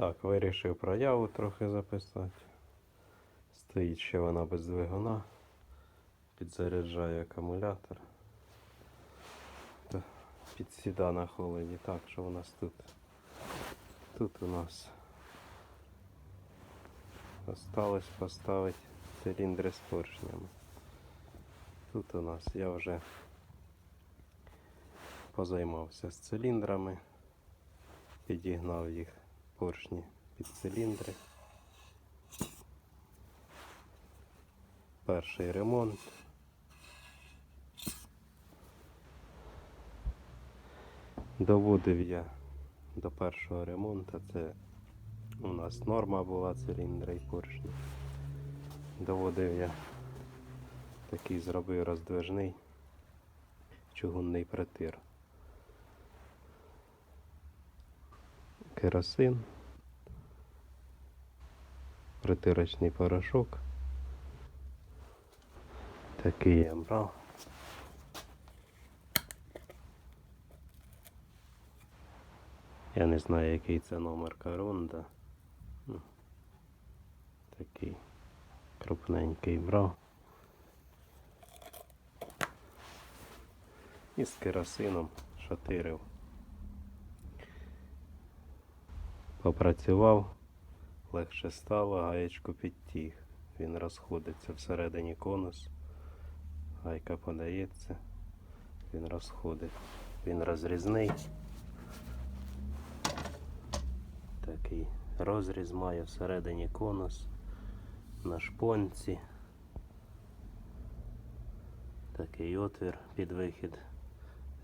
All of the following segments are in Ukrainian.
Так, вирішив прояву трохи записати. Стоїть ще вона без двигуна. Підзаряджає акумулятор. Підсіда на холоді. Так, що у нас тут? Тут у нас осталось поставити циліндри з поршнями. Тут у нас я вже позаймався з циліндрами, підігнав їх поршні під циліндри. Перший ремонт. Доводив я до першого ремонту. Це у нас норма була циліндра і поршні. Доводив я такий зробив роздвижний чугунний притир. Керосин, притирочний порошок. Такий я брав. Я не знаю, який це номер коронда. Ну, Такий крупненький брав. І з керосином шатирив. Попрацював, легше стало, гаєчку підтіг. Він розходиться всередині конус. Гайка подається, він розходить. Він розрізний. Такий розріз має всередині конус на шпонці. Такий отвір під вихід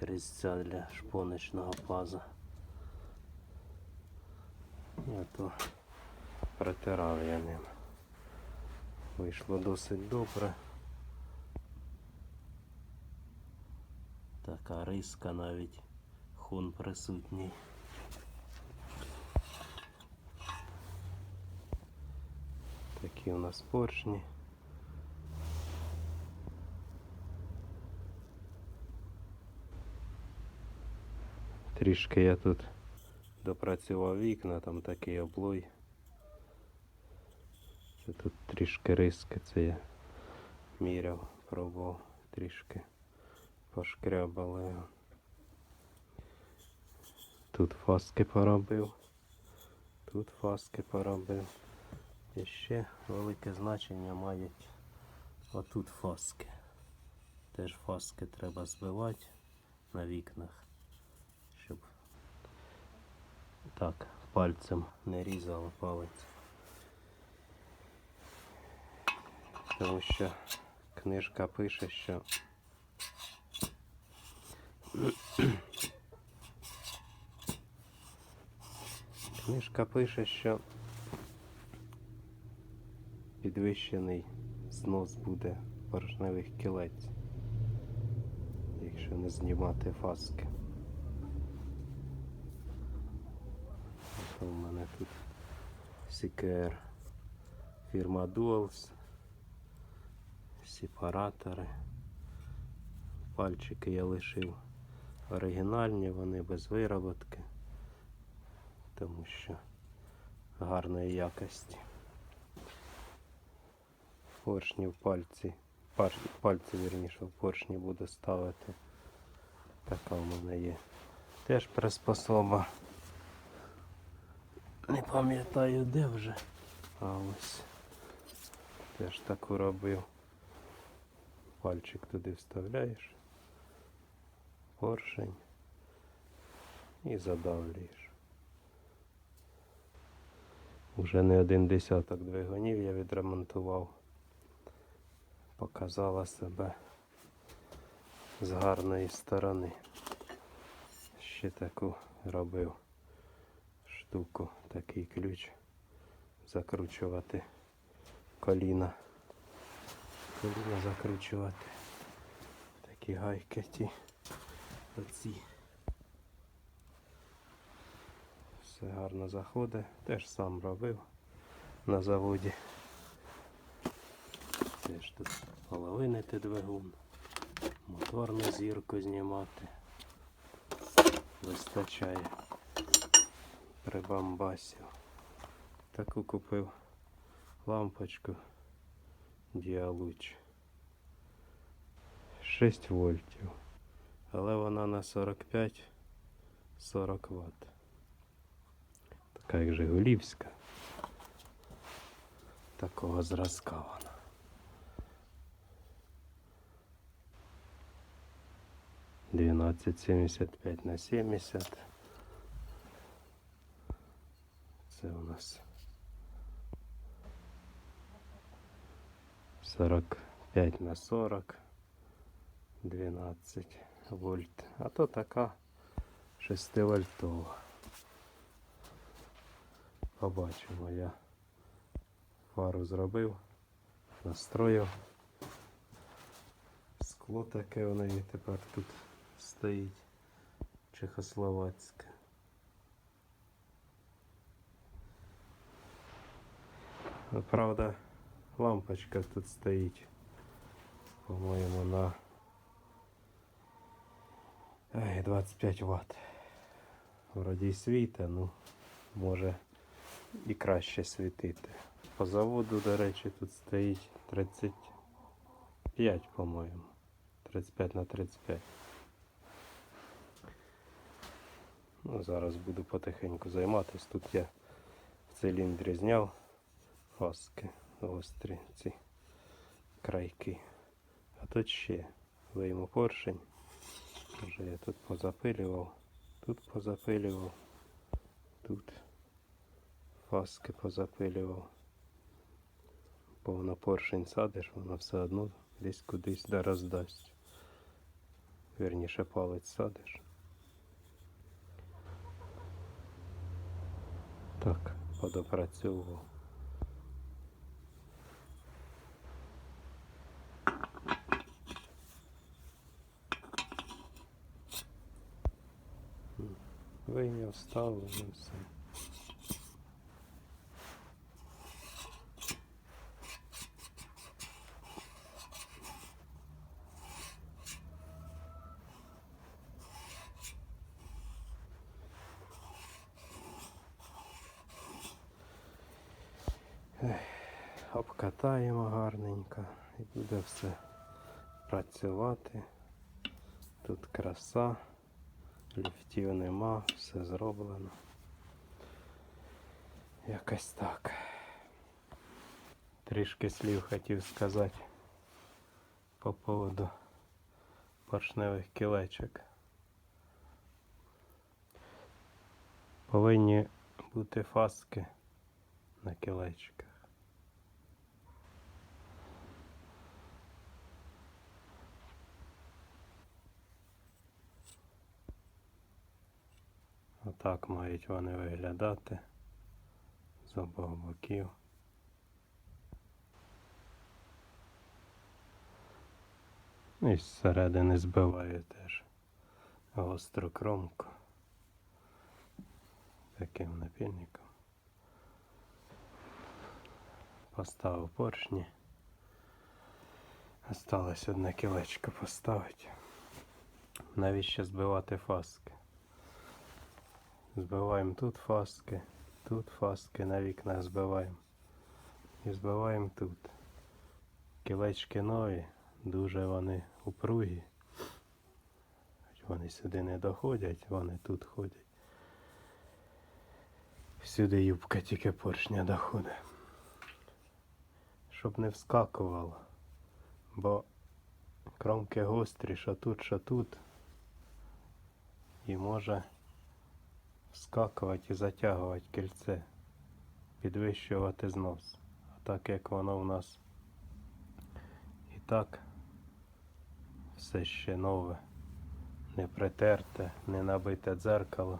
різця для шпоночного паза. І ото протирав я ним. Вийшло досить добре. Така риска навіть хун присутній. Такі у нас поршні. Трішки я тут допрацював вікна, там такий облой. Це тут трішки риски, це я міряв, пробував трішки пошкрябали. Тут фаски поробив, тут фаски поробив. І ще велике значення мають отут фаски. Теж фаски треба збивати на вікнах, щоб так пальцем не різало палець. Тому що книжка пише, що книжка пише, що підвищений знос буде поршневих кілець, якщо не знімати фаски. Ото У мене тут CKR фірма Duals, сепаратори. Пальчики я лишив оригінальні, вони без вироботки, тому що гарної якості. Поршні в пальці, пар- пальці вірніше в поршні буду ставити. Така в мене є. Теж приспособа. Не пам'ятаю де вже. А ось. Теж таку робив. Пальчик туди вставляєш. Поршень. І задавлюєш. Уже не один десяток двигунів я відремонтував. Показала себе з гарної сторони. Ще таку робив штуку, такий ключ закручувати коліна. Коліна закручувати. Такі гайки ті. Оці. Все гарно заходить. Теж сам робив на заводі. Теж тут половинити двигун, моторну зірку знімати. Вистачає прибамбасів. таку купив лампочку Діалуч. 6 вольтів. Але вона на 45 40 Вт. Така як Жигулівська. Такого зразка вона. Двенадцать семьдесят пять на семьдесят. Це у нас 45 на 40. 12 вольт. А то така 6 вольтова. Побачимо, я фару зробив, настроїв. Скло таке у неї тепер тут стоїть чехословацьке. Правда, лампочка тут стоїть, по-моєму, на 25 Вт. Вроді світа, ну може і краще світити. По заводу, до речі, тут стоїть 35, по-моєму. 35 на 35. Ну, зараз буду потихеньку займатися. Тут я в циліндрі зняв фаски гострі ці крайки. А тут ще вийму поршень. Вже я тут позапилював, тут позапилював, тут фаски позапилював. Бо воно поршень садиш, воно все одно десь кудись да роздасть. Вірніше палець садиш. Так, подопрацьовував. Вийняв, ставив і все. Обкатаємо гарненько і буде все працювати. Тут краса. Ліфтів нема, все зроблено. Якось так. Трішки слів хотів сказати по поводу поршневих кілечок. Повинні бути фаски на кілечках. Отак мають вони виглядати з обох боків. І зсередини збиваю теж гостру кромку таким напільником. Поставив поршні. Осталось одне кілечко поставити. Навіщо збивати фаски? Збиваємо тут фаски, тут фаски на вікнах збиваємо. І збиваємо тут. Кілечки нові, дуже вони упругі. Вони сюди не доходять, вони тут ходять. Всюди юбка тільки поршня доходить. Щоб не вскакувало. Бо кромки гострі, що тут, що тут. І може вскакувати і затягувати кільце, підвищувати знос. А так як воно в нас і так все ще нове, не притерте, не набите дзеркало.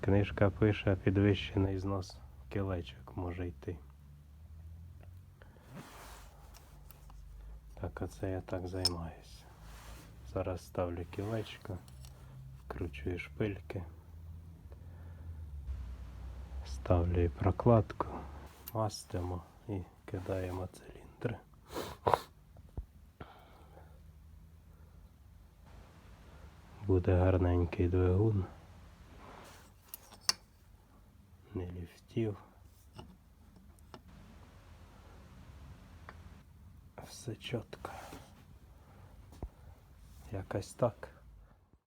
Книжка пише підвищений знос кілечок може йти. Так, оце я так займаюся. Зараз ставлю кілечко, вкручую шпильки, ставлю прокладку, мастимо і кидаємо циліндри. Буде гарненький двигун. не ліфтів. Все чітко. Якось так.